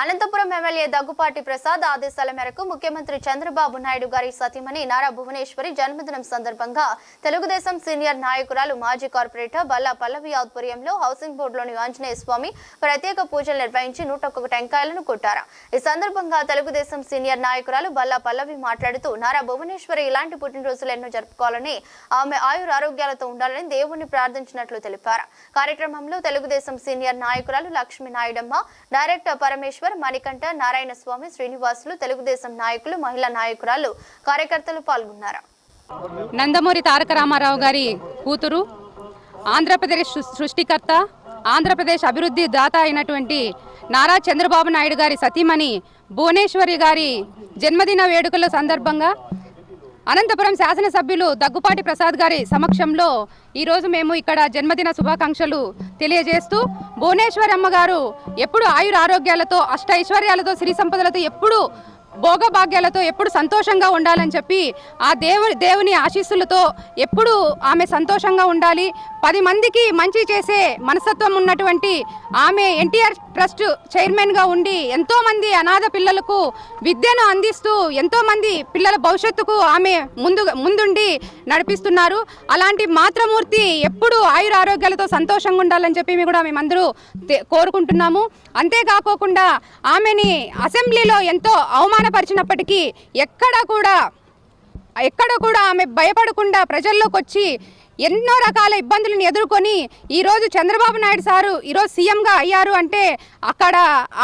Anantapuram MLA Daggubati Prasad ఆదేశాల మేరకు ముఖ్యమంత్రి చంద్రబాబు నాయుడు గారి సతీమణి నారా భువనేశ్వరి జన్మదినం సందర్భంగా తెలుగుదేశం సీనియర్ నాయకురాలు మాజీ కార్పొరేటర్ బల్లా పల్లవి ఆధ్వర్యంలో హౌసింగ్ బోర్డులోని ఆంజనేయ స్వామి ప్రత్యేక పూజలు నిర్వహించి నూట ఒక్క టెంకాయలను కొట్టారు. ఈ సందర్భంగా తెలుగుదేశం సీనియర్ నాయకురాలు బల్లా పల్లవి మాట్లాడుతూ నారా భువనేశ్వరి ఇలాంటి పుట్టినరోజులు ఎన్నో జరుపుకోవాలని ఆమె ఆయుర ఆరోగ్యాలతో ఉండాలని దేవుణ్ణి ప్రార్థించినట్లు తెలిపారు. కార్యక్రమంలో తెలుగుదేశం సీనియర్ నాయకురాలు లక్ష్మీ నాయుడమ్మ డైరెక్టర్ పరమేశ్వర్ మణికంఠ నారాయణ స్వామి శ్రీనివాసులు తెలుగుదేశం నాయకులు మహిళా నాయకురాలు కార్యకర్తలు పాల్గొన్నారు. నందమూరి తారక రామారావు గారి కూతురు ఆంధ్రప్రదేశ్ సృష్టికర్త ఆంధ్రప్రదేశ్ అభివృద్ధి దాత అయినటువంటి నారా చంద్రబాబు నాయుడు గారి సతీమణి భువనేశ్వరి గారి జన్మదిన వేడుకల సందర్భంగా అనంతపురం శాసనసభ్యులు దగ్గుపాటి ప్రసాద్ గారి సమక్షంలో ఈరోజు మేము ఇక్కడ జన్మదిన శుభాకాంక్షలు తెలియజేస్తూ భువనేశ్వరమ్మ అమ్మగారు ఎప్పుడు ఆయుర ఆరోగ్యాలతో అష్ట ఐశ్వర్యాలతో సిరి సంపదలతో ఎప్పుడు భోగభాగ్యాలతో ఎప్పుడు సంతోషంగా ఉండాలని చెప్పి ఆ దేవు దేవుని ఆశీస్సులతో ఎప్పుడు ఆమె సంతోషంగా ఉండాలి పది మందికి మంచి చేసే మనస్తత్వం ఉన్నటువంటి ఆమె ఎన్టీఆర్ ట్రస్ట్ చైర్మన్గా ఉండి ఎంతోమంది అనాథ పిల్లలకు విద్యను అందిస్తూ ఎంతోమంది పిల్లల భవిష్యత్తుకు ఆమె ముందు ముందుండి నడిపిస్తున్నారు. అలాంటి మాతృమూర్తి ఎప్పుడు ఆయుర ఆరోగ్యాలతో సంతోషంగా ఉండాలని చెప్పి కూడా మేమందరూ కోరుకుంటున్నాము. అంతేకాకోకుండా ఆమెని అసెంబ్లీలో ఎంతో అవమానపరిచినప్పటికీ ఎక్కడ కూడా ఎక్కడ కూడా ఆమె భయపడకుండా ప్రజల్లోకి వచ్చి ఎన్నో రకాల ఇబ్బందులను ఎదుర్కొని ఈరోజు చంద్రబాబు నాయుడు సారు ఈరోజు సీఎంగా అయ్యారు అంటే అక్కడ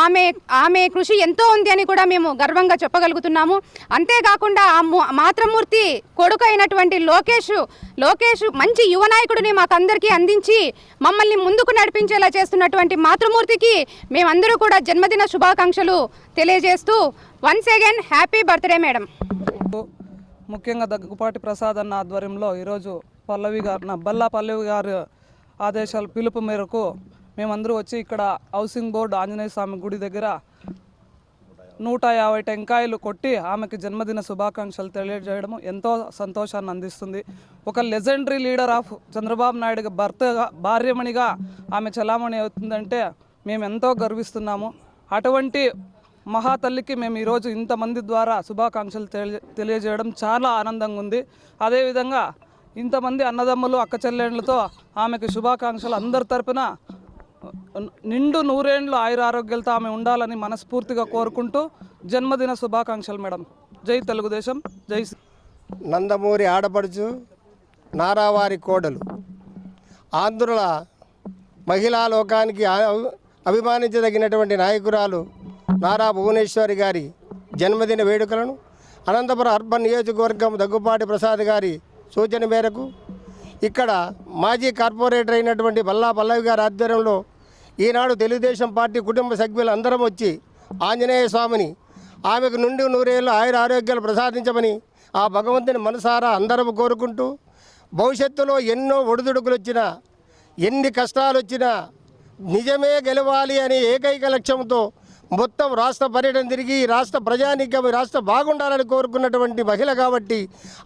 ఆమె ఆమె కృషి ఎంతో ఉంది అని కూడా మేము గర్వంగా చెప్పగలుగుతున్నాము. అంతేకాకుండా ఆ మాతృమూర్తి కొడుకు అయినటువంటి లోకేష్ లోకేష్ మంచి యువ నాయకుడిని మాకందరికీ అందించి మమ్మల్ని ముందుకు నడిపించేలా చేస్తున్నటువంటి మాతృమూర్తికి మేమందరూ కూడా జన్మదిన శుభాకాంక్షలు తెలియజేస్తూ once again happy birthday madam ముఖ్యంగా దగ్గుపాటి ప్రసాద్ అన్న ఆధ్వర్యంలో ఈరోజు పల్లవి గారు బల్లా పల్లవి గారు ఆదేశాల పిలుపు మేరకు మేమందరూ వచ్చి ఇక్కడ హౌసింగ్ బోర్డు ఆంజనేయ స్వామి గుడి దగ్గర నూట యాభై టెంకాయలు కొట్టి ఆమెకి జన్మదిన శుభాకాంక్షలు తెలియజేయడం ఎంతో సంతోషాన్ని అందిస్తుంది. ఒక legendary leader of Chandrababu Naidu భర్తగా భార్యమణిగా ఆమె చలామణి అవుతుందంటే మేము ఎంతో గర్విస్తున్నాము. అటువంటి మహాతల్లికి మేము ఈరోజు ఇంతమంది ద్వారా శుభాకాంక్షలు తెలియజేయడం చాలా ఆనందంగా ఉంది. అదేవిధంగా ఇంతమంది అన్నదమ్ములు అక్క చెల్లెండ్లతో ఆమెకు శుభాకాంక్షలు అందరి తరపున నిండు నూరేండ్లు ఆయుర ఆరోగ్యాలతో ఆమె ఉండాలని మనస్ఫూర్తిగా కోరుకుంటూ జన్మదిన శుభాకాంక్షలు మేడం. జై తెలుగుదేశం జై నందమూరి ఆడపడుచు నారావారి కోడలు. ఆంధ్రుల మహిళా లోకానికి అభిమానించదగినటువంటి నాయకురాలు నారా భువనేశ్వరి గారి జన్మదిన వేడుకలను అనంతపురం అర్బన్ నియోజకవర్గం దగ్గుపాటి ప్రసాద్ గారి సూచన మేరకు ఇక్కడ మాజీ కార్పొరేటర్ అయినటువంటి బల్లా పల్లవి గారి ఆధ్వర్యంలో ఈనాడు తెలుగుదేశం పార్టీ కుటుంబ సభ్యులు అందరం వచ్చి ఆంజనేయ స్వామిని ఆమెకు నుండి నూరేళ్ళు ఆయుర ఆరోగ్యాలు ప్రసాదించమని ఆ భగవంతుని మనసారా అందరం కోరుకుంటూ భవిష్యత్తులో ఎన్నో ఒడిదుడుకులు వచ్చినా ఎన్ని కష్టాలు వచ్చినా నిజమే గెలవాలి అనే ఏకైక లక్ష్యంతో మొత్తం రాష్ట్ర పర్యటన తిరిగి రాష్ట్ర ప్రజానికం రాష్ట్ర బాగుండాలని కోరుకున్నటువంటి మహిళ కాబట్టి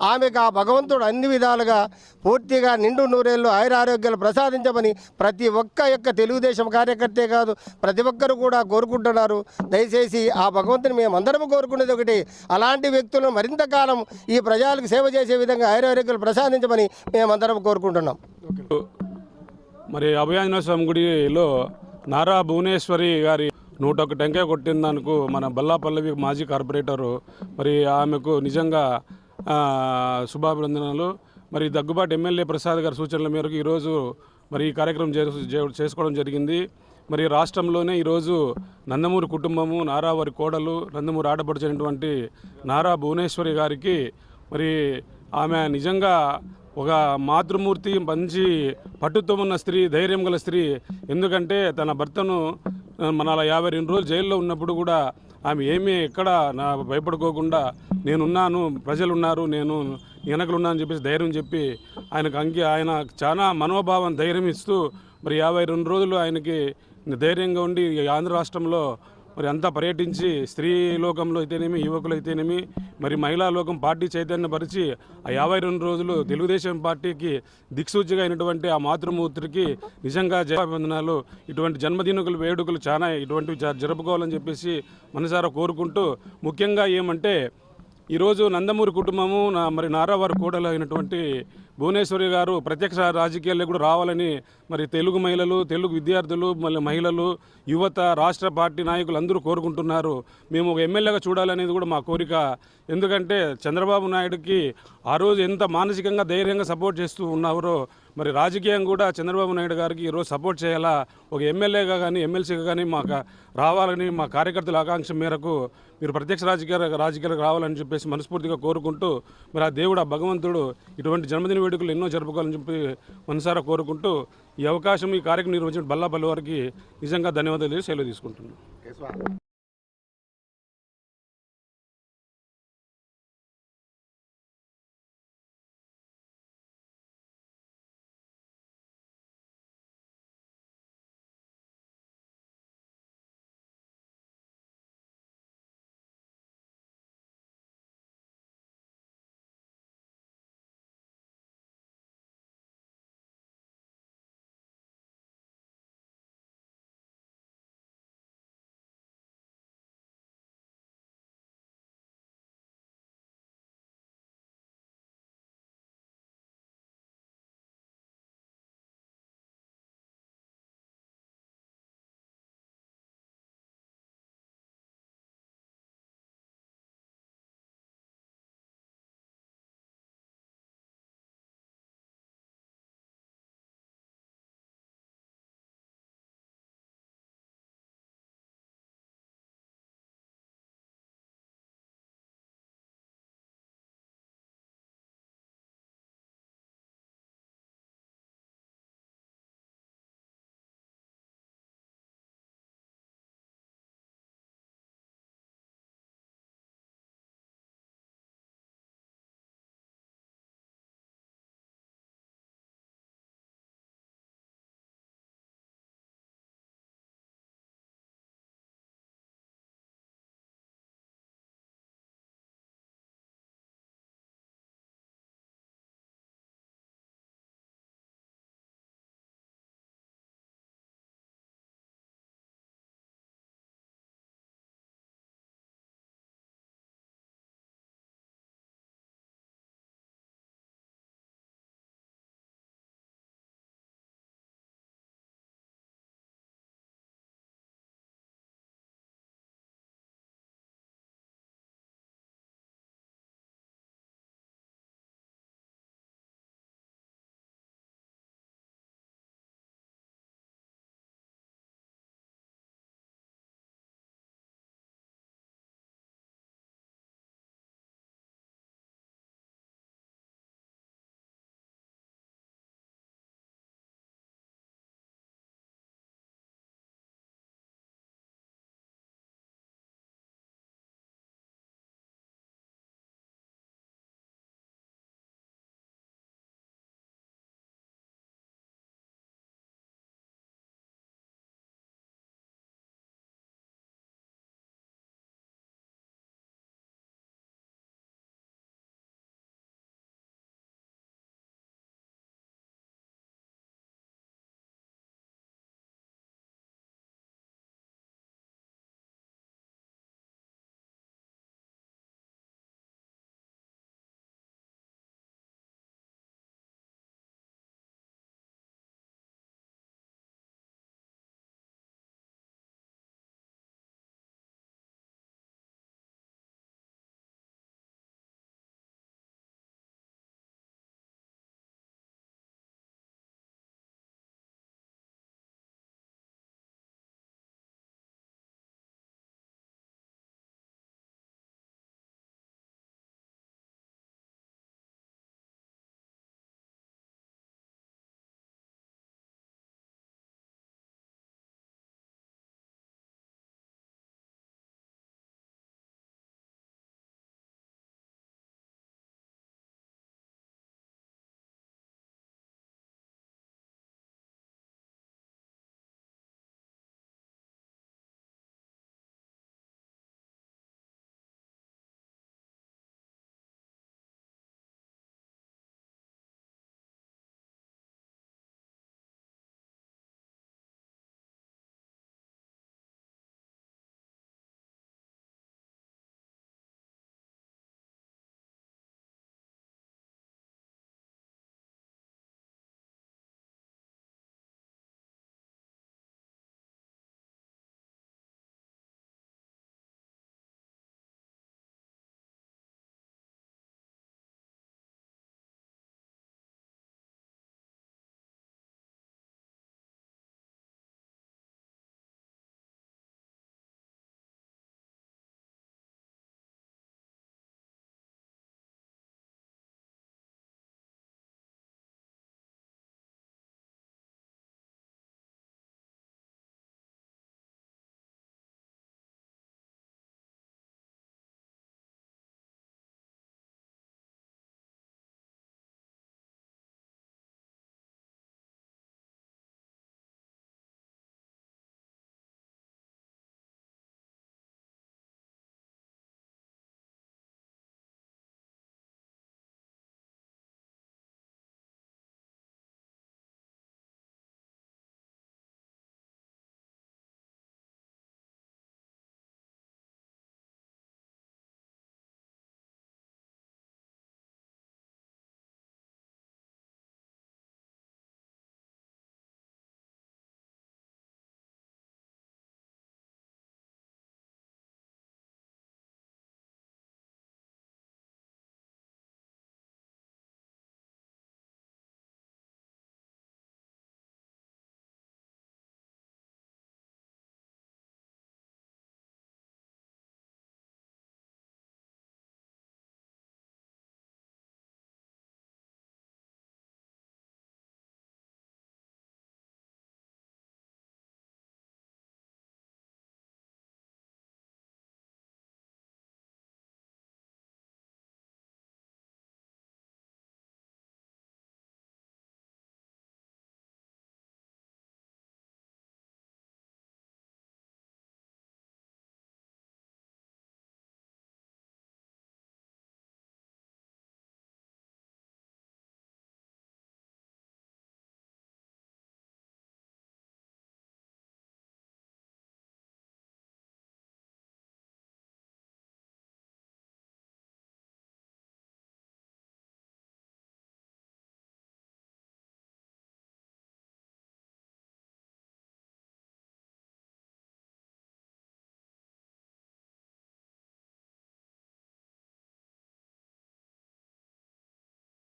ఆమెకు ఆ భగవంతుడు అన్ని విధాలుగా పూర్తిగా నిండు నూరేళ్ళు ఆయురారోగ్యాలు ప్రసాదించమని ప్రతి ఒక్క యొక్క తెలుగుదేశం కార్యకర్తే కాదు ప్రతి ఒక్కరు కూడా కోరుకుంటున్నారు. దయచేసి ఆ భగవంతుని మేము కోరుకునేది ఒకటి. అలాంటి వ్యక్తులను మరింత కాలం ఈ ప్రజలకు సేవ చేసే విధంగా ఆయురారోగ్యాలు ప్రసాదించమని మేమందరం కోరుకుంటున్నాం. మరి అభయాంజనేయ స్వామి గుడిలో నారా భువనేశ్వరి గారి నూట ఒక టెంకాయ కొట్టినందుకు మన బల్లాపల్లవి మాజీ కార్పొరేటరు మరి ఆమెకు నిజంగా శుభాభినందనలు. మరి దగ్గుబాటు ఎమ్మెల్యే ప్రసాద్ గారి సూచనల మేరకు ఈరోజు మరి ఈ కార్యక్రమం చే- చేసుకోవడం జరిగింది. మరి రాష్ట్రంలోనే ఈరోజు నందమూరి కుటుంబము నారా వారి కోడలు నందమూరి ఆడపడుచినటువంటి నారా భువనేశ్వరి గారికి మరి ఆమె నిజంగా ఒక మాతృమూర్తి మంచి పట్టుతో ఉన్న స్త్రీ ధైర్యం గల స్త్రీ. ఎందుకంటే తన భర్తను మన అలా యాభై రెండు రోజులు జైల్లో ఉన్నప్పుడు కూడా ఆమె ఏమీ ఎక్కడ నా భయపడుకోకుండా నేనున్నాను ప్రజలు ఉన్నారు నేను వెనకలున్నా అని చెప్పేసి ధైర్యం చెప్పి ఆయనకు అంకి ఆయన చాలా మనోభావం ధైర్యం ఇస్తూ మరి యాభై రెండు రోజులు ఆయనకి ధైర్యంగా ఉండి ఆంధ్ర రాష్ట్రంలో మరి అంతా పర్యటించి స్త్రీ లోకంలో అయితేనేమి యువకులు అయితేనేమి మరి మహిళా లోకం పార్టీ చైతన్యపరిచి ఆ యాభై రెండు రోజులు తెలుగుదేశం పార్టీకి దిక్సూచిగా అయినటువంటి ఆ మాతృమూర్తికి నిజంగా జయాభివందనాలు ఇటువంటి జన్మదినకులు వేడుకలు చాలా ఇటువంటివి జరుపుకోవాలని చెప్పేసి మనసారా కోరుకుంటూ ముఖ్యంగా ఏమంటే ఈరోజు నందమూరి కుటుంబము నా మరి నారావారి కోడలు అయినటువంటి భువనేశ్వరి గారు ప్రత్యక్ష రాజకీయాల్లో కూడా రావాలని మరి తెలుగు మహిళలు తెలుగు విద్యార్థులు మళ్ళీ మహిళలు యువత రాష్ట్ర పార్టీ నాయకులు అందరూ కోరుకుంటున్నారు. మేము ఒక ఎమ్మెల్యేగా చూడాలనేది కూడా మా కోరిక. ఎందుకంటే చంద్రబాబు నాయుడుకి ఆ రోజు ఎంత మానసికంగా ధైర్యంగా సపోర్ట్ చేస్తూ ఉన్నారో మరి రాజకీయం కూడా చంద్రబాబు నాయుడు గారికి ఈరోజు సపోర్ట్ చేయాలా? ఒక ఎమ్మెల్యేగా కానీ ఎమ్మెల్సీగా కానీ మాకు రావాలని మా కార్యకర్తల ఆకాంక్ష మేరకు మీరు ప్రత్యక్ష రాజకీయ రాజకీయాలకు రావాలని చెప్పేసి మనస్ఫూర్తిగా కోరుకుంటూ మరి ఆ దేవుడు ఆ భగవంతుడు ఇటువంటి జన్మదిన వేడుకలు ఎన్నో జరుపుకోవాలని చెప్పి మనసారా కోరుకుంటూ ఈ అవకాశం ఈ కార్యక్రమం నిర్వహించిన బల్లాపల్లి వారికి నిజంగా ధన్యవాదాలు సెలవు తీసుకుంటున్నాను.